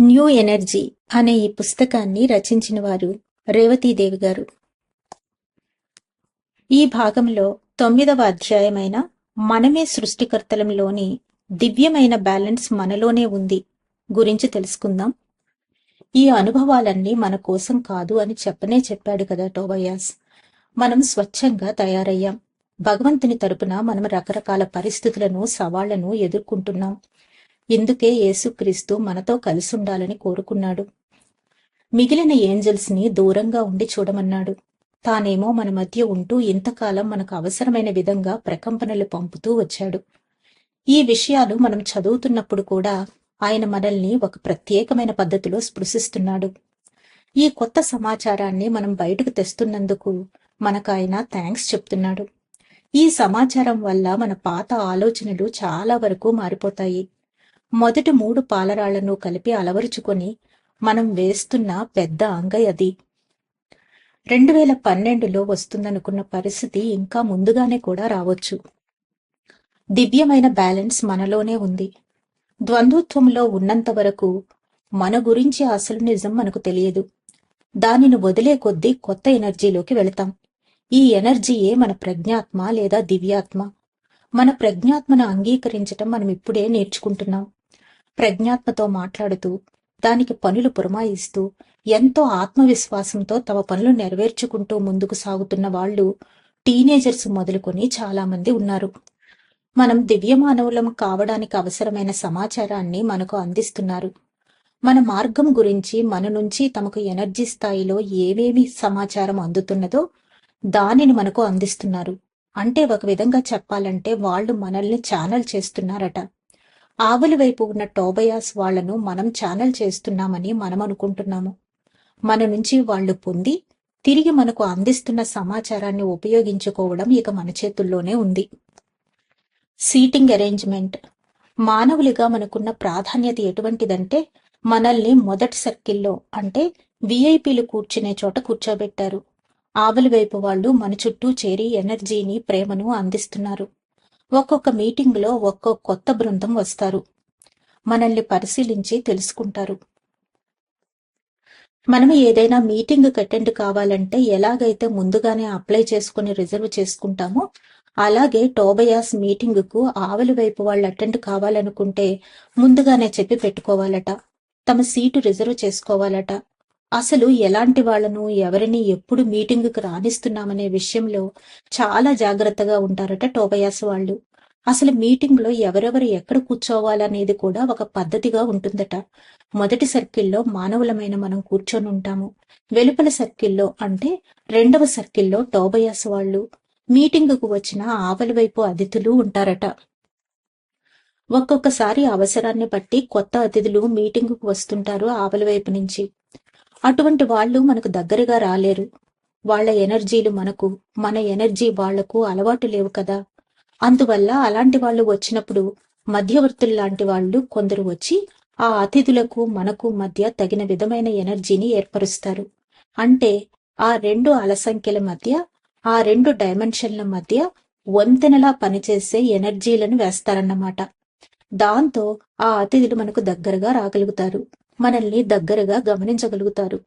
New energy అనే ఈ పుస్తకాన్ని రచించిన వారు రేవతీదేవి గారు. ఈ భాగంలో తొమ్మిదవ అధ్యాయమైన మనమే సృష్టికర్తలంలోని దివ్యమైన బ్యాలెన్స్ మనలోనే ఉంది గురించి తెలుసుకుందాం. ఈ అనుభవాలన్నీ మన కోసం కాదు అని చెప్పనే చెప్పాడు కదా టోబయాస్. మనం స్వచ్ఛంగా తయారయ్యాం. భగవంతుని తరపున మనం రకరకాల పరిస్థితులను సవాళ్ళను ఎదుర్కొంటున్నాం. ఇందుకే యేసుక్రీస్తు మనతో కలిసి ఉండాలని కోరుకున్నాడు? మిగిలిన ఏంజల్స్ని దూరంగా ఉండి చూడమన్నాడు. తానేమో మన మధ్య ఉంటూ ఇంతకాలం మనకు అవసరమైన విధంగా ప్రకంపనలు పంపుతూ వచ్చాడు. ఈ విషయాలు మనం చదువుతున్నప్పుడు కూడా ఆయన మనల్ని ఒక ప్రత్యేకమైన పద్ధతిలో స్పృశిస్తున్నాడు. ఈ కొత్త సమాచారాన్ని మనం బయటకు తెస్తున్నందుకు మనకు ఆయన థ్యాంక్స్ చెప్తున్నాడు. ఈ సమాచారం వల్ల మన పాత ఆలోచనలు చాలా వరకు మారిపోతాయి. మొదటి మూడు పాలరాళ్ళను కలిపి అలవరుచుకొని మనం వేస్తున్న పెద్ద అంగ అది. రెండు వేల పన్నెండులో వస్తుందనుకున్న పరిస్థితి ఇంకా ముందుగానే కూడా రావచ్చు. దివ్యమైన బ్యాలెన్స్ మనలోనే ఉంది. ద్వంద్వత్వంలో ఉన్నంత వరకు మన గురించి అసలు నిజం మనకు తెలియదు. దానిని వదిలే కొద్దీ కొత్త ఎనర్జీలోకి వెళతాం. ఈ ఎనర్జీయే మన ప్రజ్ఞాత్మ లేదా దివ్యాత్మ. మన ప్రజ్ఞాత్మను అంగీకరించటం మనం ఇప్పుడే నేర్చుకుంటున్నాం. ప్రజ్ఞాత్మతో మాట్లాడుతూ దానికి పనులు పురమాయిస్తూ ఎంతో ఆత్మవిశ్వాసంతో తమ పనులు నెరవేర్చుకుంటూ ముందుకు సాగుతున్న వాళ్ళు టీనేజర్స్ మొదలుకొని చాలా మంది ఉన్నారు. మనం దివ్యమానవులం కావడానికి అవసరమైన సమాచారాన్ని మనకు అందిస్తున్నారు. మన మార్గం గురించి మన నుంచి తమకు ఎనర్జీ స్థాయిలో ఏమేమి సమాచారం అందుతున్నదో దానిని మనకు అందిస్తున్నారు. అంటే ఒక విధంగా చెప్పాలంటే వాళ్ళు మనల్ని ఛానల్ చేస్తున్నారట. ఆవుల వైపు ఉన్న టోబయాస్ వాళ్ళను మనం ఛానల్ చేస్తున్నామని మనం అనుకుంటున్నాము. మన నుంచి వాళ్ళు పొంది తిరిగి మనకు అందిస్తున్న సమాచారాన్ని ఉపయోగించుకోవడం ఇక మన చేతుల్లోనే ఉంది. Seating arrangement. మానవులుగా మనకున్న ప్రాధాన్యత ఎటువంటిదంటే మనల్ని మొదటి సర్కిల్లో అంటే విఐపీలు కూర్చునే చోట కూర్చోబెట్టారు. ఆవుల వైపు వాళ్ళు మన చుట్టూ చేరి ఎనర్జీని ప్రేమను అందిస్తున్నారు. ఒక్కొక్క మీటింగ్లో ఒక్కొక్క కొత్త బృందం వస్తారు. మనల్ని పరిశీలించి తెలుసుకుంటారు. మనం ఏదైనా మీటింగ్ అటెండ్ కావాలంటే ఎలాగైతే ముందుగానే అప్లై చేసుకుని రిజర్వ్ చేసుకుంటామో అలాగే టోబయాస్ మీటింగ్కు ఆవలి వైపు వాళ్ళు అటెండ్ కావాలనుకుంటే ముందుగానే చెప్పి పెట్టుకోవాలట. తమ సీటు రిజర్వ్ చేసుకోవాలట. అసలు ఎలాంటి వాళ్ళను ఎవరిని ఎప్పుడు మీటింగ్కి రాణిస్తున్నామనే విషయంలో చాలా జాగ్రత్తగా ఉంటారట టోబయాస్ వాళ్ళు. అసలు మీటింగ్లో ఎవరెవరు ఎక్కడ కూర్చోవాలనేది కూడా ఒక పద్ధతిగా ఉంటుందట. మొదటి సర్కిల్లో మానవులమైన మనం కూర్చొని ఉంటాము. వెలుపల సర్కిల్లో అంటే రెండవ సర్కిల్లో టోబయాస్ వాళ్ళు. మీటింగుకు వచ్చిన ఆవలి వైపు అతిథులు ఉంటారట. ఒక్కొక్కసారి అవసరాన్ని బట్టి కొత్త అతిథులు మీటింగుకు వస్తుంటారు ఆవలి వైపు నుంచి. అటువంటి వాళ్ళు మనకు దగ్గరగా రాలేరు. వాళ్ళ ఎనర్జీలు మనకు మన ఎనర్జీ వాళ్ళకు అలవాటు లేవు కదా. అందువల్ల అలాంటి వాళ్ళు వచ్చినప్పుడు మధ్యవర్తులు లాంటి వాళ్ళు కొందరు వచ్చి ఆ అతిథులకు మనకు మధ్య తగిన విధమైన ఎనర్జీని ఏర్పరుస్తారు. అంటే ఆ రెండు అలసంఖ్యల మధ్య ఆ రెండు డైమెన్షన్ల మధ్య వంతెనలా పనిచేసే ఎనర్జీలను వేస్తారన్నమాట. దాంతో ఆ అతిథులు మనకు దగ్గరగా రాగలుగుతారు. మనల్ని దగ్గరగా గమనించగలుగుతారు.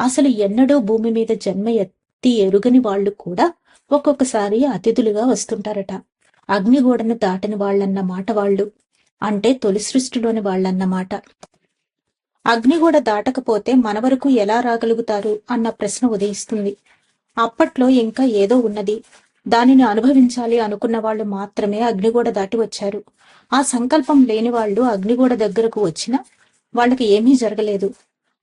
అసలు ఎన్నడూ భూమి మీద జన్మ ఎత్తి ఎరుగని వాళ్ళు కూడా ఒక్కొక్కసారి అతిథులుగా వస్తుంటారట. అగ్నిగోడను దాటని వాళ్ళన్న మాట వాళ్ళు అంటే తొలి సృష్టిలోని వాళ్ళన్నమాట అగ్నిగోడ దాటకపోతే మన వరకు ఎలా రాగలుగుతారు అన్న ప్రశ్న ఉదయిస్తుంది. అప్పట్లో ఇంకా ఏదో ఉన్నది. దానిని అనుభవించాలి అనుకున్న వాళ్ళు మాత్రమే అగ్నిగోడ దాటి వచ్చారు. ఆ సంకల్పం లేని వాళ్ళు అగ్నిగోడ దగ్గరకు వచ్చినా వాళ్ళకి ఏమీ జరగలేదు.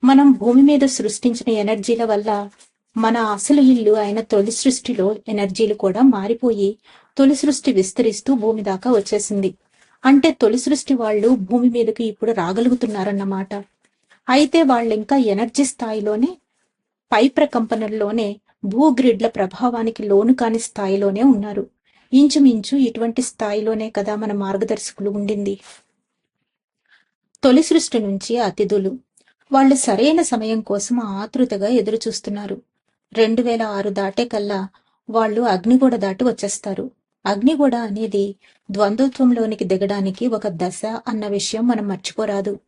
మనం భూమి మీద సృష్టించిన ఎనర్జీల వల్ల మన అసలు ఇల్లు అయిన తొలి సృష్టిలో ఎనర్జీలు కూడా మారిపోయి తొలి సృష్టి విస్తరిస్తూ భూమి దాకా వచ్చేసింది. అంటే తొలి సృష్టి వాళ్ళు భూమి మీదకి ఇప్పుడు రాగలుగుతున్నారన్నమాట అయితే వాళ్ళు ఇంకా ఎనర్జీ స్థాయిలోనే పై ప్రకంపనల్లోనే భూగ్రిడ్ల ప్రభావానికి లోను కాని స్థాయిలోనే ఉన్నారు. ఇంచుమించు ఇటువంటి స్థాయిలోనే కదా మన మార్గదర్శకులు ఉండింది. తొలి సృష్టి నుంచి అతిథులు. వాళ్ళు సరైన సమయం కోసం ఆతృతగా ఎదురుచూస్తున్నారు. రెండు వేల ఆరు దాటే కల్లా వాళ్ళు అగ్నిగూడ దాటి వచ్చేస్తారు. అగ్నిగూడ అనేది ద్వంద్వత్వంలోనికి దిగడానికి ఒక దశ అన్న విషయం మనం మర్చిపోరాదు.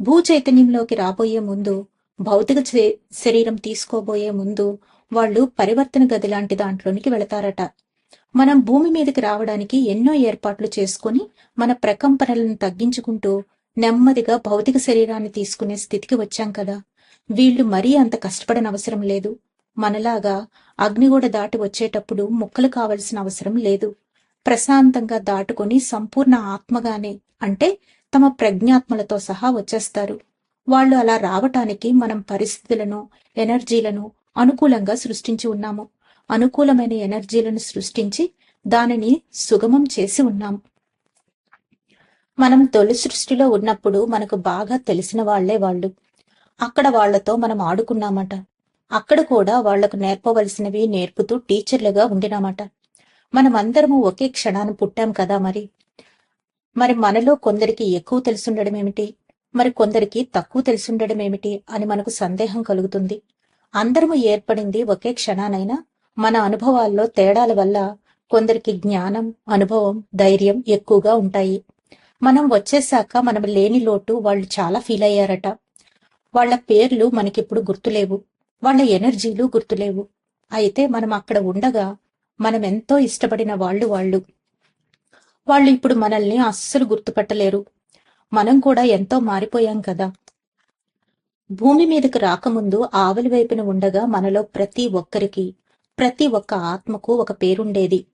భూ చైతన్యంలోకి రాబోయే ముందు భౌతిక శరీరం తీసుకోబోయే ముందు వాళ్ళు పరివర్తన గది లాంటి దాంట్లోనికి వెళతారట. మనం భూమి మీదకి రావడానికి ఎన్నో ఏర్పాట్లు చేసుకుని మన ప్రకంపనలను తగ్గించుకుంటూ నెమ్మదిగా భౌతిక శరీరాన్ని తీసుకునే స్థితికి వచ్చాం కదా. వీళ్ళు మరీ అంత కష్టపడనవసరం లేదు. మనలాగా అగ్నిగూడ దాటి వచ్చేటప్పుడు ముక్కలు కావలసిన అవసరం లేదు. ప్రశాంతంగా దాటుకొని సంపూర్ణ ఆత్మగానే అంటే తమ ప్రజ్ఞాత్మలతో సహా వచ్చేస్తారు. వాళ్ళు అలా రావటానికి మనం పరిస్థితులను ఎనర్జీలను అనుకూలంగా సృష్టించి ఉన్నాము. అనుకూలమైన ఎనర్జీలను సృష్టించి దానిని సుగమం చేసి ఉన్నాం. మనం తొలి సృష్టిలో ఉన్నప్పుడు మనకు బాగా తెలిసిన వాళ్ళే వాళ్ళు. అక్కడ వాళ్ళతో మనం ఆడుకున్నామట. అక్కడ కూడా వాళ్ళకు నేర్పవలసినవి నేర్పుతూ టీచర్లుగా ఉండినామట. మనమందరము ఒకే క్షణాన పుట్టాం కదా మరి. మరి మనలో కొందరికి ఎక్కువ తెలుసుండడం ఏమిటి మరి కొందరికి తక్కువ తెలుసుండడం ఏమిటి అని మనకు సందేహం కలుగుతుంది. అందరము ఏర్పడింది ఒకే క్షణానైనా మన అనుభవాల్లో తేడాల వల్ల కొందరికి జ్ఞానం అనుభవం ధైర్యం ఎక్కువగా ఉంటాయి. మనం వచ్చేసాక మనం లేని లోటు వాళ్ళు చాలా ఫీల్ అయ్యారట. వాళ్ళ పేర్లు మనకిప్పుడు గుర్తులేవు. వాళ్ళ ఎనర్జీలు గుర్తులేవు. అయితే మనం అక్కడ ఉండగా మనం ఎంతో ఇష్టపడిన వాళ్ళు వాళ్ళు. వాళ్ళు ఇప్పుడు మనల్ని అస్సలు గుర్తుపట్టలేరు. మనం కూడా ఎంతో మారిపోయాం కదా. భూమి మీదకి రాకముందు ఆవలి వైపున ఉండగా మనలో ప్రతి ఒక్కరికి ప్రతి ఒక్క ఆత్మకు ఒక పేరుండేది.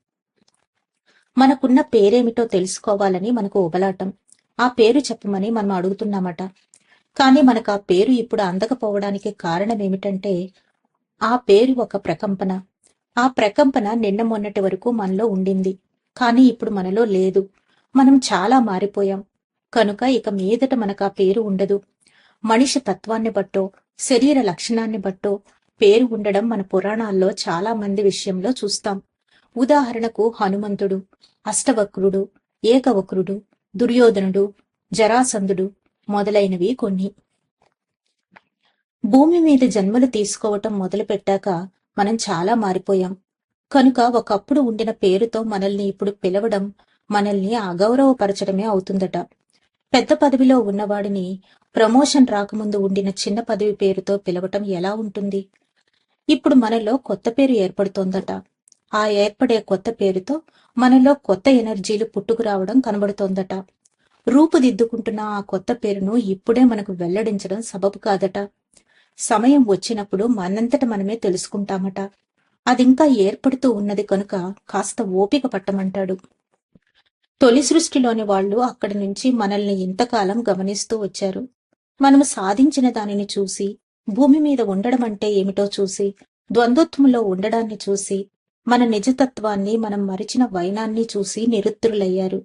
మనకున్న పేరేమిటో తెలుసుకోవాలని మనకు ఉబలాటం ఆ పేరు చెప్పమని మనం అడుగుతున్నామట. కానీ మనకు ఆ పేరు ఇప్పుడు అందకపోవడానికి కారణం ఏమిటంటే ఆ పేరు ఒక ప్రకంపన. ఆ ప్రకంపన నిన్న మొన్నటి వరకు మనలో ఉండింది. కానీ ఇప్పుడు మనలో లేదు. మనం చాలా మారిపోయాం. కనుక ఇక మీదట మనకు ఆ పేరు ఉండదు. మనిషి తత్వాన్ని బట్టో శరీర లక్షణాన్ని బట్టో పేరు ఉండడం మన పురాణాల్లో చాలా మంది విషయంలో చూస్తాం. ఉదాహరణకు హనుమంతుడు అష్టవక్రుడు ఏకవక్రుడు దుర్యోధనుడు జరాసంధుడు మొదలైనవి కొన్ని. భూమి మీద జన్మలు తీసుకోవటం మొదలుపెట్టాక మనం చాలా మారిపోయాం. కనుక ఒకప్పుడు ఉండిన పేరుతో మనల్ని ఇప్పుడు పిలవడం మనల్ని అగౌరవపరచడమే అవుతుందట. పెద్ద పదవిలో ఉన్నవాడిని ప్రమోషన్ రాకముందు ఉండిన చిన్న పదవి పేరుతో పిలవటం ఎలా ఉంటుంది? ఇప్పుడు మనలో కొత్త పేరు ఏర్పడుతోందట. ఆ ఏర్పడే కొత్త పేరుతో మనలో కొత్త ఎనర్జీలు పుట్టుకురావడం కనబడుతోందట. రూపుదిద్దుకుంటున్న ఆ కొత్త పేరును ఇప్పుడే మనకు వెల్లడించడం సబబు కాదట. సమయం వచ్చినప్పుడు మనంతట మనమే తెలుసుకుంటామట. అదింకా ఏర్పడుతూ ఉన్నది కనుక కాస్త ఓపిక పట్టమంటాడు. తొలి సృష్టిలోని వాళ్ళు అక్కడి నుంచి మనల్ని ఇంతకాలం గమనిస్తూ వచ్చారు. మనము సాధించిన దానిని చూసి భూమి మీద ఉండడం అంటే ఏమిటో చూసి ద్వంద్వత్వంలో ఉండడాన్ని చూసి మన నిజతత్వాన్ని మనం మరిచిన వైనాన్ని చూసి నిరుత్తులయ్యారు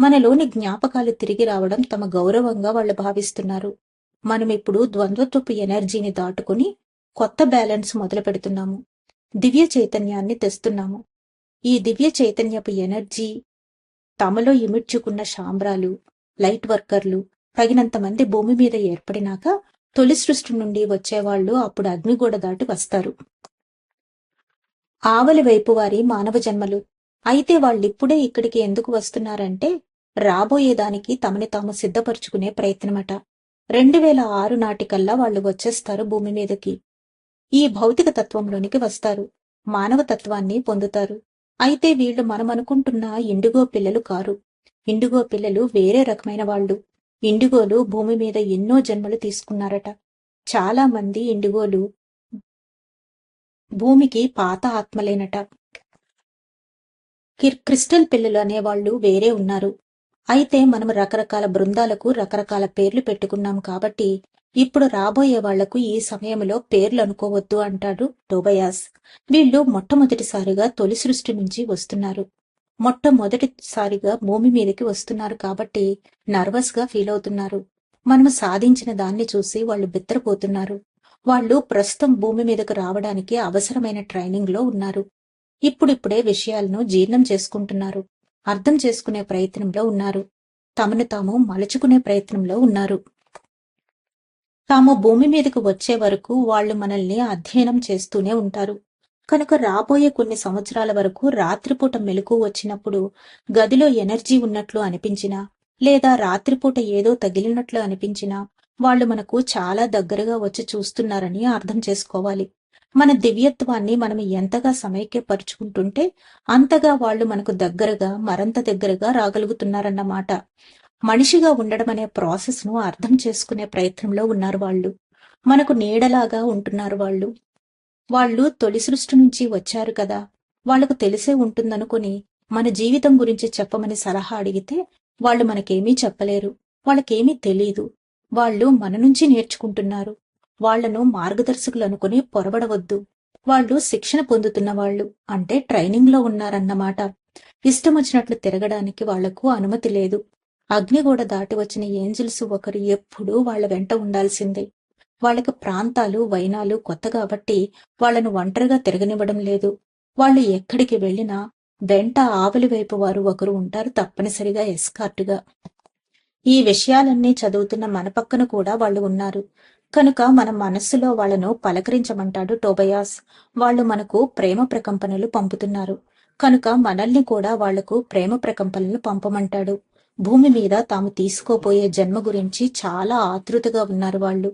మనలోని జ్ఞాపకాలు తిరిగి రావడం తమ గౌరవంగా వాళ్ళు భావిస్తున్నారు. మనం ఇప్పుడు ద్వంద్వత్వపు ఎనర్జీని దాటుకుని కొత్త బ్యాలెన్స్ మొదలు పెడుతున్నాము. దివ్య చైతన్యాన్ని తెస్తున్నాము. ఈ దివ్య చైతన్యపు ఎనర్జీ తమలో ఇమిడ్చుకున్న శాంబ్రాలు లైట్ వర్కర్లు తగినంత మంది భూమి మీద ఏర్పడినాక తొలి సృష్టి నుండి వచ్చేవాళ్ళు అప్పుడు అగ్నిగోడ దాటి వస్తారు. ఆవలి వైపు వారి మానవ జన్మలు. అయితే వాళ్ళిప్పుడే ఇక్కడికి ఎందుకు వస్తున్నారంటే రాబోయేదానికి తమని తాము సిద్ధపరుచుకునే ప్రయత్నమట. రెండు వేల ఆరు నాటికల్లా వాళ్ళు వచ్చేస్తారు భూమి మీదకి. ఈ భౌతిక తత్వంలోనికి వస్తారు. మానవ తత్వాన్ని పొందుతారు. అయితే వీళ్ళు మనమనుకుంటున్న ఇండిగో పిల్లలు కారు. ఇండిగో పిల్లలు వేరే రకమైన వాళ్ళు. ఇండిగోలు భూమి మీద ఎన్నో జన్మలు తీసుకున్నారట. చాలా మంది ఇండిగోలు భూమికి పాత ఆత్మలేనట. క్రిస్టల్ పిల్లలు అనేవాళ్ళు వేరే ఉన్నారు. అయితే మనం రకరకాల బృందాలకు రకరకాల పేర్లు పెట్టుకున్నాం కాబట్టి ఇప్పుడు రాబోయే వాళ్ళకు ఈ సమయంలో పేర్లు అనుకోవద్దు అంటాడు టోబయాస్. వీళ్ళు మొట్టమొదటిసారిగా తొలి సృష్టి నుంచి వస్తున్నారు. మొట్టమొదటిసారిగా భూమి మీదకి వస్తున్నారు కాబట్టి నర్వస్గా ఫీల్ అవుతున్నారు. మనం సాధించిన దాన్ని చూసి వాళ్ళు బిత్తరపోతున్నారు. వాళ్ళు ప్రస్తుతం భూమి మీదకు రావడానికి అవసరమైన ట్రైనింగ్లో ఉన్నారు. ఇప్పుడిప్పుడే విషయాలను జీర్ణం చేసుకుంటున్నారు. అర్థం చేసుకునే ప్రయత్నంలో ఉన్నారు. తమను తాము మలుచుకునే ప్రయత్నంలో ఉన్నారు. తాము భూమి మీదకు వచ్చే వరకు వాళ్ళు మనల్ని అధ్యయనం చేస్తూనే ఉంటారు. కనుక రాబోయే కొన్ని సంవత్సరాల వరకు రాత్రిపూట మెలకు వచ్చినప్పుడు గదిలో ఎనర్జీ ఉన్నట్లు అనిపించినా లేదా రాత్రిపూట ఏదో తగిలినట్లు అనిపించినా వాళ్ళు మనకు చాలా దగ్గరగా వచ్చి చూస్తున్నారని అర్థం చేసుకోవాలి. మన దివ్యత్వాన్ని మనం ఎంతగా సమైక్యపరుచుకుంటుంటే అంతగా వాళ్ళు మనకు దగ్గరగా మరంత దగ్గరగా రాగలుగుతున్నారన్నమాట. మనిషిగా ఉండడం అనే ప్రాసెస్ను అర్థం చేసుకునే ప్రయత్నంలో ఉన్నారు వాళ్ళు. మనకు నీడలాగా ఉంటున్నారు వాళ్ళు. వాళ్ళు తొలి సృష్టి నుంచి వచ్చారు కదా. వాళ్ళకు తెలిసే ఉంటుందనుకుని మన జీవితం గురించి చెప్పమని సలహా అడిగితే వాళ్ళు మనకేమీ చెప్పలేరు. వాళ్ళకేమీ తెలీదు. వాళ్ళు మన నుంచి నేర్చుకుంటున్నారు. వాళ్ళను మార్గదర్శకులు అనుకుని పొరబడవద్దు. వాళ్ళు శిక్షణ పొందుతున్న వాళ్ళు అంటే ట్రైనింగ్లో ఉన్నారన్నమాట. ఇష్టం వచ్చినట్లు తిరగడానికి వాళ్ళకు అనుమతి లేదు. అగ్నిగోడ దాటి వచ్చిన ఏంజిల్స్ ఒకరు ఎప్పుడూ వాళ్ళ వెంట ఉండాల్సిందే. వాళ్ళకి ప్రాంతాలు వైనాలు కొత్త కాబట్టి వాళ్ళను ఒంటరిగా తిరగనివ్వడం లేదు. వాళ్ళు ఎక్కడికి వెళ్ళినా వెంట ఆవలి వైపు వారు ఒకరు ఉంటారు తప్పనిసరిగా ఎస్కార్టుగా. ఈ విషయాలన్నీ చదువుతున్న మన పక్కన కూడా వాళ్ళు ఉన్నారు. కనుక మన మనస్సులో వాళ్ళను పలకరించమంటాడు టోబయాస్. వాళ్ళు మనకు ప్రేమ ప్రకంపనలు పంపుతున్నారు. కనుక మనల్ని కూడా వాళ్ళకు ప్రేమ ప్రకంపనలు పంపమంటాడు. భూమి మీద తాము తీసుకోపోయే జన్మ గురించి చాలా ఆతృతగా ఉన్నారు వాళ్ళు.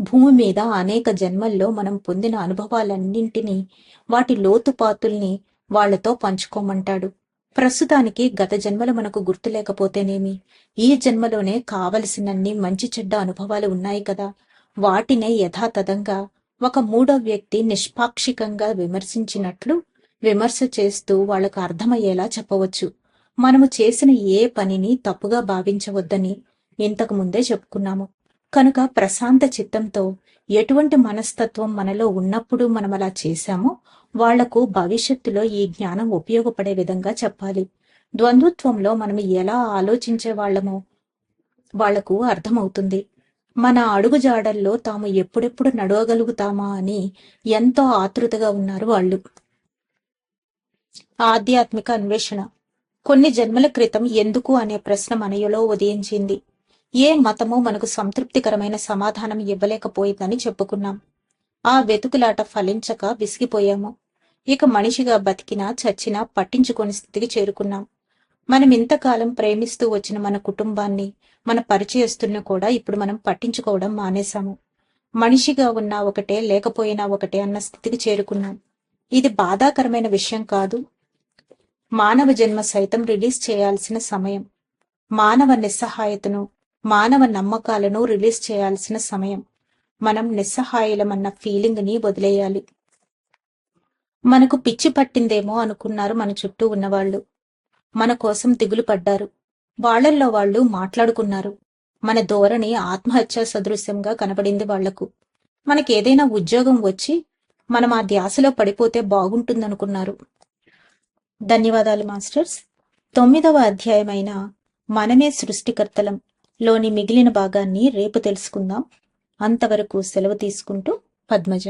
భూమి మీద అనేక జన్మల్లో మనం పొందిన అనుభవాలన్నింటినీ వాటి లోతుపాతుల్ని వాళ్ళతో పంచుకోమంటాడు. ప్రస్తుతానికి గత జన్మలు మనకు గుర్తు లేకపోతేనేమి? ఈ జన్మలోనే కావలసినన్ని మంచి చెడ్డ అనుభవాలు ఉన్నాయి కదా. వాటినే యథాతథంగా ఒక మూడో వ్యక్తి నిష్పాక్షికంగా విమర్శించినట్లు విమర్శ చేస్తూ వాళ్ళకు అర్థమయ్యేలా చెప్పవచ్చు. మనము చేసిన ఏ పనిని తప్పుగా భావించవద్దని ఇంతకు ముందే చెప్పుకున్నాము. కనుక ప్రశాంత చిత్తంతో ఎటువంటి మనస్తత్వం మనలో ఉన్నప్పుడు మనం అలా చేశామో వాళ్ళకు భవిష్యత్తులో ఈ జ్ఞానం ఉపయోగపడే విధంగా చెప్పాలి. ద్వంద్వత్వంలో మనం ఎలా ఆలోచించే వాళ్ళమో వాళ్ళకు అర్థమవుతుంది. మన అడుగుజాడల్లో తాము ఎప్పుడెప్పుడు నడవగలుగుతామా అని ఎంతో ఆతృతగా ఉన్నారు వాళ్ళు. ఆధ్యాత్మిక అన్వేషణ. కొన్ని జన్మల క్రితం ఎందుకు అనే ప్రశ్న మనయలో ఉదయించింది. ఏ మతము మనకు సంతృప్తికరమైన సమాధానం ఇవ్వలేకపోయిందని చెప్పుకున్నాం. ఆ వెతుకులాట ఫలించక విసిగిపోయాము. ఇక మనిషిగా బతికినా చచ్చినా పట్టించుకొని స్థితికి చేరుకున్నాం. మనం ఇంతకాలం ప్రేమిస్తూ వచ్చిన మన కుటుంబాన్ని మన పరిచయస్తుల్ని కూడా ఇప్పుడు మనం పట్టించుకోవడం మానేశాము. మనిషిగా ఉన్నా ఒకటే లేకపోయినా ఒకటే అన్న స్థితికి చేరుకున్నాం. ఇది బాధాకరమైన విషయం కాదు. మానవ జన్మ సైతం రిలీజ్ చేయాల్సిన సమయం. మానవ నిస్సహాయతను మానవ నమ్మకాలను రిలీజ్ చేయాల్సిన సమయం. మనం నిస్సహాయులమన్న ఫీలింగ్ని వదిలేయాలి. మనకు పిచ్చి పట్టిందేమో అనుకున్నారు మన చుట్టూ ఉన్నవాళ్ళు మన కోసం దిగులు పడ్డారు. వాళ్ళల్లో వాళ్ళు మాట్లాడుకున్నారు. మన ధోరణి ఆత్మహత్య సదృశ్యంగా కనబడింది వాళ్ళకు. మనకేదైనా ఉద్యోగం వచ్చి మనం ఆ ధ్యాసలో పడిపోతే బాగుంటుందనుకున్నారు. ధన్యవాదాలు మాస్టర్స్. తొమ్మిదవ అధ్యాయమైన మనమే సృష్టికర్తలం. లోని మిగిలిన భాగాన్ని రేపు తెలుసుకుందాం. అంతవరకు సెలవు తీసుకుంటూ పద్మజ.